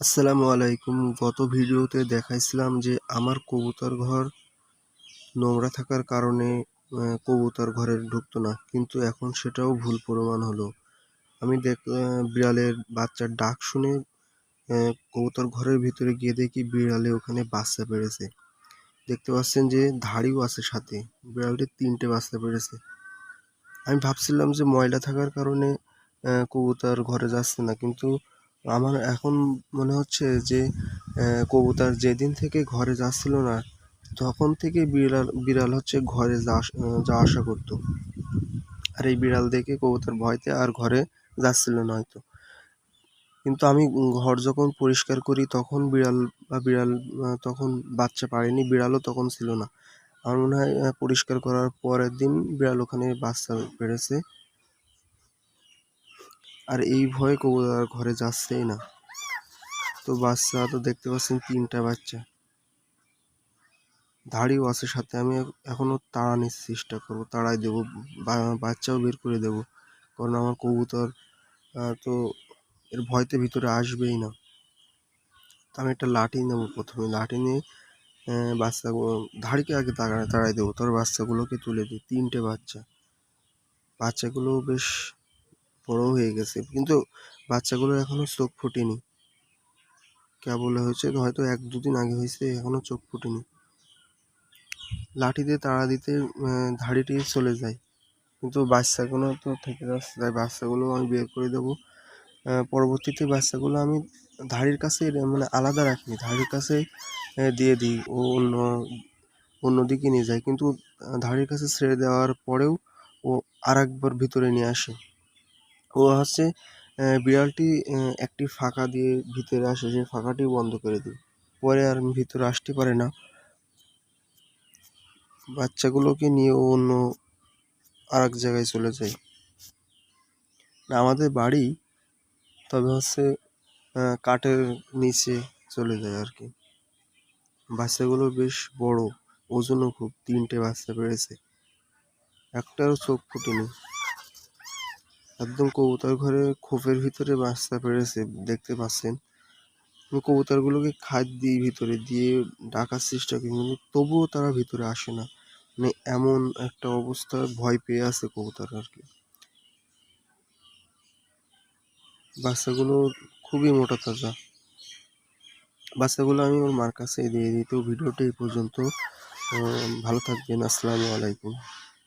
আসসালামু আলাইকুম। গত ভিডিওতে দেখাইছিলাম যে আমার কবুতর ঘর নোংরা থাকার কারণে কবুতর ঘরে ঢুকতো না, কিন্তু এখন সেটাও ভুল প্রমাণ হলো। আমি দেখ বিড়ালের বাচ্চার ডাক শুনে কবুতর ঘরের ভিতরে গিয়ে দেখি বিড়ালে ওখানে বাচ্চা পেড়েছে। দেখতে পাচ্ছেন যে ধাড়িও আছে সাথে, বিড়ালটি তিনটে বাচ্চা পেড়েছে। আমি ভাবছিলাম যে ময়লা থাকার কারণে কবুতর ঘরে যাচ্ছে না, কিন্তু আমার এখন মনে হচ্ছে যে কবুতর যেদিন থেকে ঘরে যাচ্ছিল না, তখন থেকে বিড়াল বিড়াল হচ্ছে ঘরে যাওয়া আসা করতো। আর এই বিড়াল দেখে কবুতর ভয়তে আর ঘরে যাচ্ছিল না হয়তো। কিন্তু আমি ঘর যখন পরিষ্কার করি, তখন বিড়াল বা বিড়াল তখন বাচ্চা পারেনি বিড়ালও তখন ছিল না। আমার মনে হয় পরিষ্কার করার পরের দিন বিড়াল ওখানে বাচ্চা পেড়েছে আর এই ভয়ে কবুতর আর ঘরে যাচ্ছেই না। তো বাচ্চা তো দেখতে পাচ্ছেন তিনটা বাচ্চা। ধাড়িও আছে সাথে, আমি এখনও তাড়ানোর চেষ্টা করব, তাড়াই দেবো বাচ্চাও বের করে দেবো, কারণ আমার কবুতর তো এর ভয়তে ভিতরে আসবেই না। তো আমি একটা লাঠি নেব প্রথমে, লাঠি নিয়ে বাচ্চাগুলো ধাড়িকে আগে তাড়া তাড়াই দেবো, তারপর বাচ্চাগুলোকে তুলে দিই, তিনটে বাচ্চা। বাচ্চাগুলো বেশ বড় হয়ে গেছে। কিন্তু বাচ্চাগুলো এখনও চোখ ফুটেনি। কেবল হয়েছে? হয়তো এক দুদিন আগে হয়েছে, এখনও চোখ ফুটেনি। লাঠি দিয়ে তাড়া দিতে ধাড়িটি চলে যায়। কিন্তু বাচ্চাগুলো তো থেকে যাচ্ছে, তাই বাচ্চাগুলো আমি বের করে দেবো। পরবর্তীতে বাচ্চাগুলো আমি ধাড়ির কাছে মানে আলাদা রাখিনি ধাড়ির কাছে দিয়ে দিই, ও অন্য, অন্যদিকে নিয়ে যায়। কিন্তু ধাড়ির কাছে ছেড়ে দেওয়ার পরেও ও আর একবার ভিতরে নিয়ে আসে। ও হচ্ছে বিড়ালটি একটি ফাঁকা দিয়ে ভিতরে আসে সেই ফাঁকাটি বন্ধ করে দিই পরে আর ভিতরে আসতে পারে না। বাচ্চাগুলোকে নিয়ে অন্য আর এক জায়গায় চলে যায়। না, আমাদের বাড়ি, তবে হচ্ছে কাঠের নিচে চলে যায় আর কি। বাচ্চাগুলো বেশ বড়, ওজনও খুব, তিনটে বাচ্চা পেড়েছে একটাও চোখ ফুটেনি। একদম কবুতর ঘরে খোপের ভিতরে বাচ্চা পেরেছে, দেখতে পাচ্ছেন। আমি কবুতরগুলোকে খাদ দিই ভিতরে দিয়ে ডাকার চেষ্টা করি, কিন্তু তবুও তারা ভিতরে আসে না। মানে এমন একটা অবস্থা ভয় পেয়ে আছে কবুতর আর কি। বাচ্চাগুলো খুবই মোটা তাজা। বাচ্চাগুলো আমি ওর মার কাছে দিয়ে দিই। তো ভিডিওটি এই পর্যন্ত। ভালো থাকবেন। আসসালামু আলাইকুম।